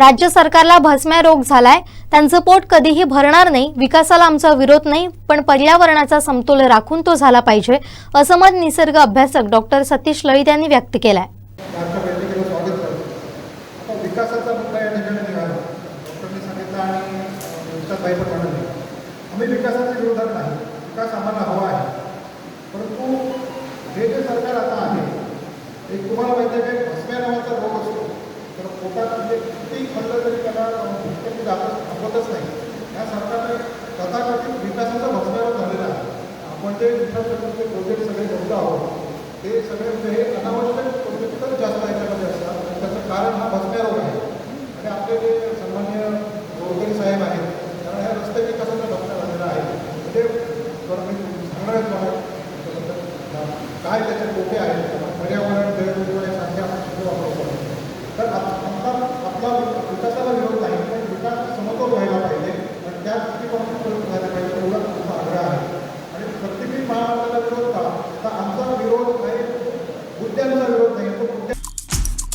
राज्य सरकारला भस्म्या रोग झालाय. त्यांचं पोट कधीही भरणार नाही. विकासाला आमचा विरोध नाही. पण पर्यावरणाचा समतोल राखून तो झाला पाहिजे असं मत निसर्ग अभ्यासक डॉक्टर सतीश लळित यांनी व्यक्त केलाय. विकासाचा आम्ही विकासाच्या विरोधात नाही. विकास आम्हाला हवा आहे. हे ते सगळे म्हणजे हे अनावश्यक प्रोजेक्टच जास्त याच्यामध्ये असतात. आणि त्याचं कारण हा भस्म्या रोग आहे. आणि आपले जे सन्मान्य गोरगरी साहेब आहेत कारण ह्या रस्ते विकासाचा भस्म्या झालेला आहे. म्हणजे मी सांगणार आहे तुम्हाला काय त्याचे तोटे आहेत पर्यावरण जैवविघटन यासारख्या शब्द वापरतो तर आप- आमचा आपला विकासाला विरोध नाही पण विकास समतोल व्हायला पाहिजे आणि त्या दृष्टिकोनातून प्रयत्न झाले पाहिजे एवढा आमचा आग्रह आहे आणि प्रत्येकी महामार्गाला विरोध का तर आमचा विरोध काही मुद्द्यांचा विरोध नाही तो मुद्द्या